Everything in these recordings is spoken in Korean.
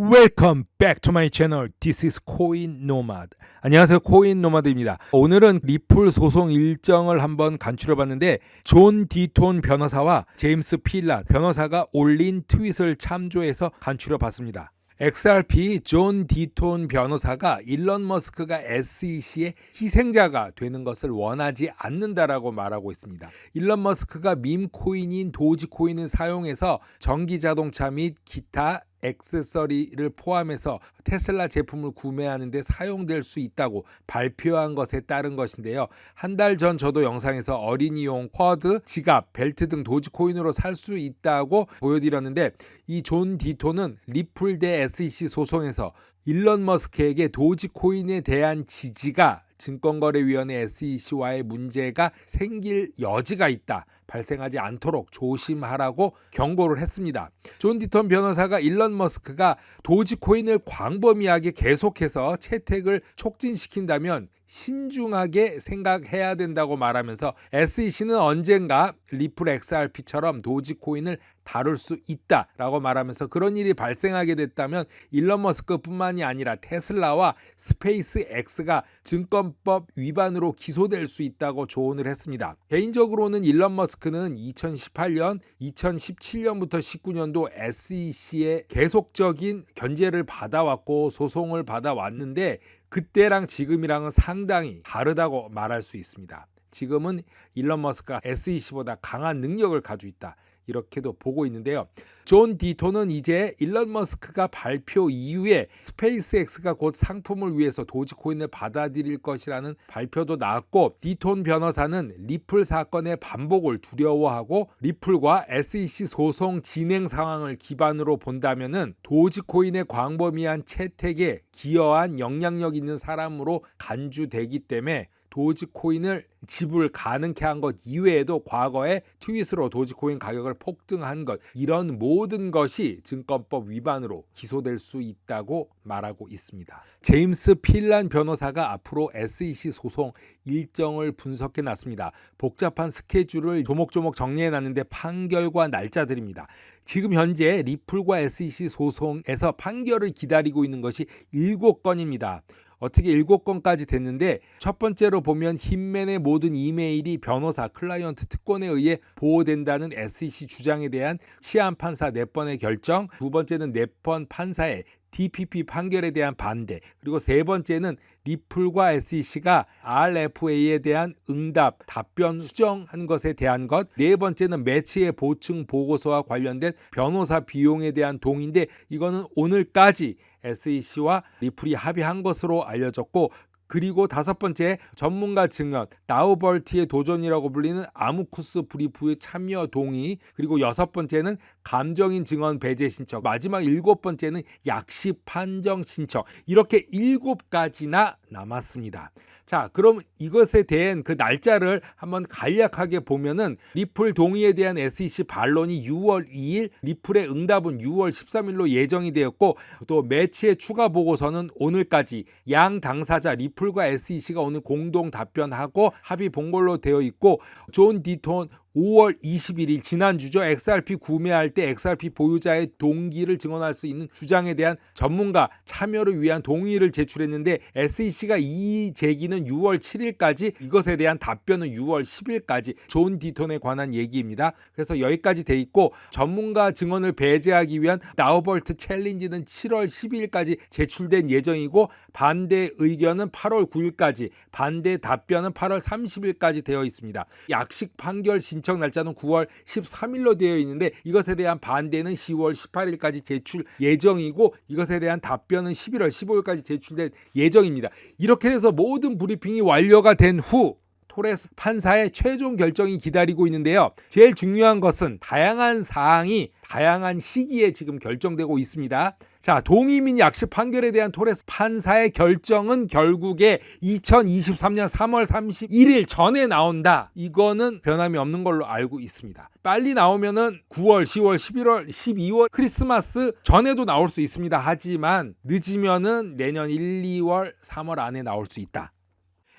Welcome back to my channel. This is 코인 노마드. 안녕하세요. 코인 노마드입니다. 오늘은 리플 소송 일정을 한번 간추려 봤는데 존 디톤 변호사와 제임스 필라 변호사가 올린 트윗을 참조해서 간추려 봤습니다. XRP 존 디톤 변호사가 일론 머스크가 SEC의 희생자가 되는 것을 원하지 않는다라고 말하고 있습니다. 일론 머스크가 밈 코인인 도지 코인을 사용해서 전기 자동차 및 기타 액세서리를 포함해서 테슬라 제품을 구매하는데 사용될 수 있다고 발표한 것에 따른 것인데요. 한 달 전 저도 영상에서 어린이용 쿼드, 지갑, 벨트 등 도지코인으로 살 수 있다고 보여드렸는데 이 존 디토는 리플 대 SEC 소송에서 일론 머스크에게 도지코인에 대한 지지가 증권거래위원회 SEC와의 문제가 생길 여지가 있다. 발생하지 않도록 조심하라고 경고를 했습니다. 존 디턴 변호사가 일론 머스크가 도지코인을 광범위하게 계속해서 채택을 촉진시킨다면 신중하게 생각해야 된다고 말하면서 SEC는 언젠가 리플 XRP처럼 도지코인을 다룰 수 있다라고 말하면서 그런 일이 발생하게 됐다면 일론 머스크뿐만이 아니라 테슬라와 스페이스 X가 증권법 위반으로 기소될 수 있다고 조언을 했습니다. 개인적으로는 일론 머스크는 2018년, 2017년부터 19년도 SEC의 계속적인 견제를 받아왔고 소송을 받아왔는데 그때랑 지금이랑은 상당히 다르다고 말할 수 있습니다. 지금은 일론 머스크가 SEC보다 강한 능력을 가지고 있다. 이렇게도 보고 있는데요. 존 디토는 이제 일론 머스크가 발표 이후에 스페이스X가 곧 상품을 위해서 도지코인을 받아들일 것이라는 발표도 나왔고 디톤 변호사는 리플 사건의 반복을 두려워하고 리플과 SEC 소송 진행 상황을 기반으로 본다면은 도지코인의 광범위한 채택에 기여한 영향력 있는 사람으로 간주되기 때문에 도지코인을 지불 가능케 한 것 이외에도 과거에 트윗으로 도지코인 가격을 폭등한 것 이런 모든 것이 증권법 위반으로 기소될 수 있다고 말하고 있습니다. 제임스 필란 변호사가 앞으로 SEC 소송 일정을 분석해 놨습니다. 복잡한 스케줄을 조목조목 정리해 놨는데 판결과 날짜들입니다. 지금 현재 리플과 SEC 소송에서 판결을 기다리고 있는 것이 7건입니다. 어떻게 일곱 건까지 됐는데 첫 번째로 보면 힘맨의 모든 이메일이 변호사 클라이언트 특권에 의해 보호된다는 SEC 주장에 대한 치안 판사 4번의 결정 두 번째는 4번 판사의 DPP 판결에 대한 반대 그리고 세 번째는 리플과 SEC가 RFA에 대한 응답 답변 수정한 것에 대한 것 네 번째는 매치의 보충 보고서와 관련된 변호사 비용에 대한 동의인데 이거는 오늘까지 SEC와 리플이 합의한 것으로 알려졌고 그리고 다섯 번째 전문가 증언. 나우벌트의 도전이라고 불리는 아무쿠스 브리프의 참여 동의. 그리고 여섯 번째는 감정인 증언 배제 신청. 마지막 일곱 번째는 약식 판정 신청. 이렇게 일곱 가지나 남았습니다. 자 그럼 이것에 대한 그 날짜를 한번 간략하게 보면은 리플 동의에 대한 SEC 반론이 6월 2일 리플의 응답은 6월 13일로 예정이 되었고 또 매치의 추가 보고서는 오늘까지 양 당사자 리플 애플과 SEC가 오늘 공동 답변하고 합의 본 걸로 되어 있고 존 디톤 5월 21일 지난주죠. XRP 구매할 때 XRP 보유자의 동기를 증언할 수 있는 주장에 대한 전문가 참여를 위한 동의를 제출했는데 SEC가 이 제기는 6월 7일까지 이것에 대한 답변은 6월 10일까지 존 디톤에 관한 얘기입니다. 그래서 여기까지 돼 있고 전문가 증언을 배제하기 위한 나우벌트 챌린지는 7월 12일까지 제출된 예정이고 반대 의견은 8월 9일까지 반대 답변은 8월 30일까지 되어 있습니다. 약식 판결 신청 신청 날짜는 9월 13일로 되어 있는데 이것에 대한 반대는 10월 18일까지 제출 예정이고 이것에 대한 답변은 11월 15일까지 제출될 예정입니다. 이렇게 해서 모든 브리핑이 완료가 된후 토레스 판사의 최종 결정이 기다리고 있는데요. 제일 중요한 것은 다양한 사항이 다양한 시기에 지금 결정되고 있습니다. 자, 동의민 약식 판결에 대한 토레스 판사의 결정은 결국에 2023년 3월 31일 전에 나온다. 이거는 변함이 없는 걸로 알고 있습니다. 빨리 나오면은 9월, 10월, 11월, 12월 크리스마스 전에도 나올 수 있습니다. 하지만 늦으면은 내년 1, 2월, 3월 안에 나올 수 있다.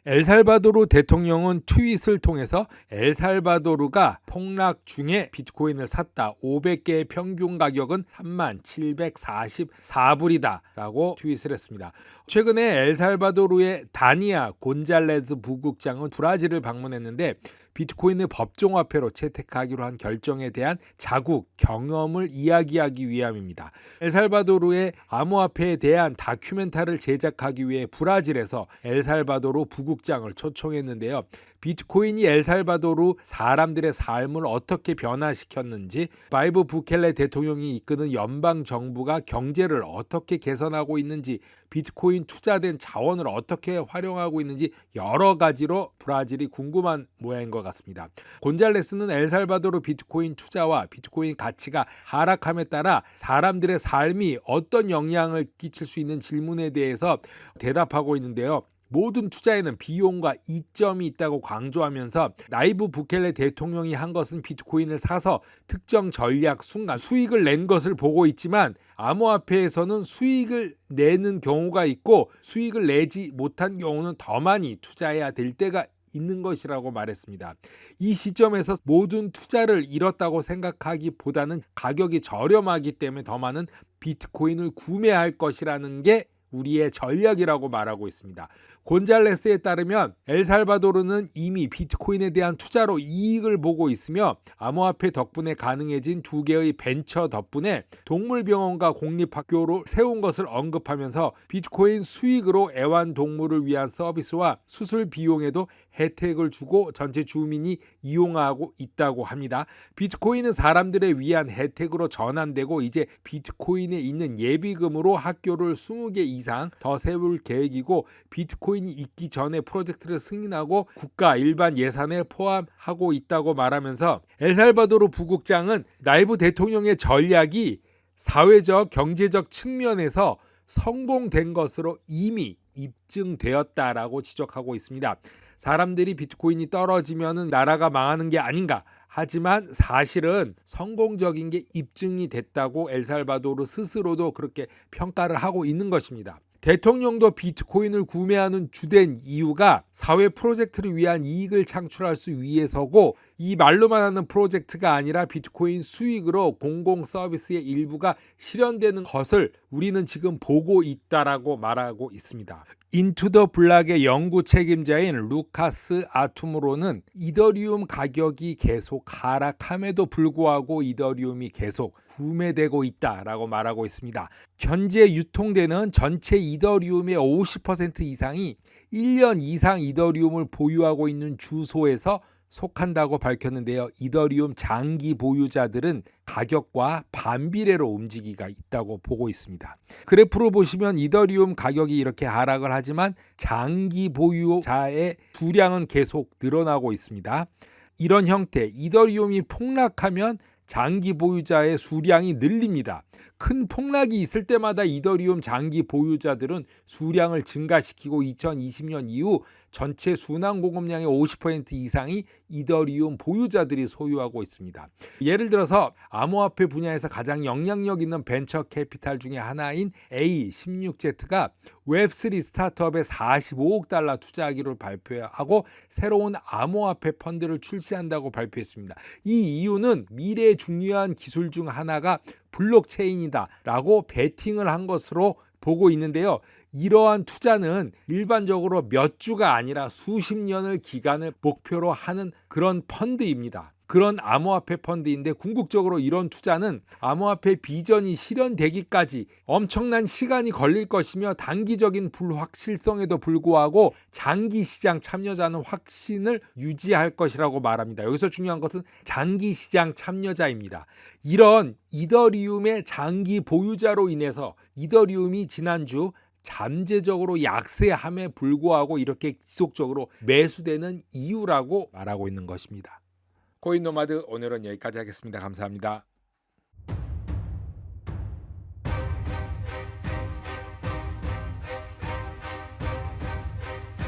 엘살바도르 대통령은 트윗을 통해서 엘살바도르가 폭락 중에 비트코인을 샀다. 500개의 평균 가격은 3744불이다 라고 트윗을 했습니다. 최근에 엘살바도르의 다니아 곤잘레즈 부국장은 브라질을 방문했는데 비트코인을 법정화폐로 채택하기로 한 결정에 대한 자국 경험을 이야기하기 위함입니다. 엘살바도르의 암호화폐에 대한 다큐멘터를 제작하기 위해 브라질에서 엘살바도르 부국장을 초청했는데요. 비트코인이 엘살바도르 사람들의 삶을 어떻게 변화시켰는지, 바이브 부켈레 대통령이 이끄는 연방 정부가 경제를 어떻게 개선하고 있는지, 비트코인 투자된 자원을 어떻게 활용하고 있는지 여러 가지로 브라질이 궁금한 모양인 것 같습니다. 곤잘레스는 엘살바도르 비트코인 투자와 비트코인 가치가 하락함에 따라 사람들의 삶이 어떤 영향을 끼칠 수 있는 질문에 대해서 대답하고 있는데요. 모든 투자에는 비용과 이점이 있다고 강조하면서 나이브 부켈레 대통령이 한 것은 비트코인을 사서 특정 전략 순간 수익을 낸 것을 보고 있지만 암호화폐에서는 수익을 내는 경우가 있고 수익을 내지 못한 경우는 더 많이 투자해야 될 때가 있는 것이라고 말했습니다. 이 시점에서 모든 투자를 잃었다고 생각하기보다는 가격이 저렴하기 때문에 더 많은 비트코인을 구매할 것이라는 게 우리의 전략이라고 말하고 있습니다. 곤잘레스에 따르면 엘살바도르는 이미 비트코인에 대한 투자로 이익을 보고 있으며 암호화폐 덕분에 가능해진 두 개의 벤처 덕분에 동물병원과 공립학교로 세운 것을 언급하면서 비트코인 수익으로 애완동물을 위한 서비스와 수술 비용에도 혜택을 주고 전체 주민이 이용하고 있다고 합니다. 비트코인은 사람들을 위한 혜택으로 전환되고 이제 비트코인에 있는 예비금으로 학교를 20개 이상 더 세울 계획이고 비트코인이 있기 전에 프로젝트를 승인하고 국가 일반 예산에 포함하고 있다고 말하면서 엘살바도르 부국장은 나이브 대통령의 전략이 사회적 경제적 측면에서 성공된 것으로 이미 입증되었다라고 지적하고 있습니다. 사람들이 비트코인이 떨어지면은 나라가 망하는 게 아닌가. 하지만 사실은 성공적인 게 입증이 됐다고 엘살바도르 스스로도 그렇게 평가를 하고 있는 것입니다. 대통령도 비트코인을 구매하는 주된 이유가 사회 프로젝트를 위한 이익을 창출할 수 위해서고 이 말로만 하는 프로젝트가 아니라 비트코인 수익으로 공공 서비스의 일부가 실현되는 것을 우리는 지금 보고 있다라고 말하고 있습니다. 인투더 블락의 연구 책임자인 루카스 아툼으로는 이더리움 가격이 계속 하락함에도 불구하고 이더리움이 계속 구매되고 있다라고 말하고 있습니다. 현재 유통되는 전체 이더리움의 50% 이상이 1년 이상 이더리움을 보유하고 있는 주소에서 속한다고 밝혔는데요. 이더리움 장기 보유자들은 가격과 반비례로 움직이가 있다고 보고 있습니다. 그래프로 보시면 이더리움 가격이 이렇게 하락을 하지만 장기 보유자의 수량은 계속 늘어나고 있습니다. 이런 형태 이더리움이 폭락하면 장기 보유자의 수량이 늘립니다. 큰 폭락이 있을 때마다 이더리움 장기 보유자들은 수량을 증가시키고 2020년 이후 전체 순환 공급량의 50% 이상이 이더리움 보유자들이 소유하고 있습니다. 예를 들어서 암호화폐 분야에서 가장 영향력 있는 벤처 캐피탈 중에 하나인 A16Z가 웹3 스타트업에 45억 달러 투자하기로 발표하고 새로운 암호화폐 펀드를 출시한다고 발표했습니다. 이 이유는 미래의 중요한 기술 중 하나가 블록체인이다라고 베팅을 한 것으로 보고 있는데요. 이러한 투자는 일반적으로 몇 주가 아니라 수십 년을 기간을 목표로 하는 그런 펀드입니다. 그런 암호화폐 펀드인데 궁극적으로 이런 투자는 암호화폐 비전이 실현되기까지 엄청난 시간이 걸릴 것이며 단기적인 불확실성에도 불구하고 장기 시장 참여자는 확신을 유지할 것이라고 말합니다. 여기서 중요한 것은 장기 시장 참여자입니다. 이런 이더리움의 장기 보유자로 인해서 이더리움이 지난주 잠재적으로 약세함에 불구하고 이렇게 지속적으로 매수되는 이유라고 말하고 있는 것입니다. 코인 노마드 오늘은 여기까지 하겠습니다. 감사합니다.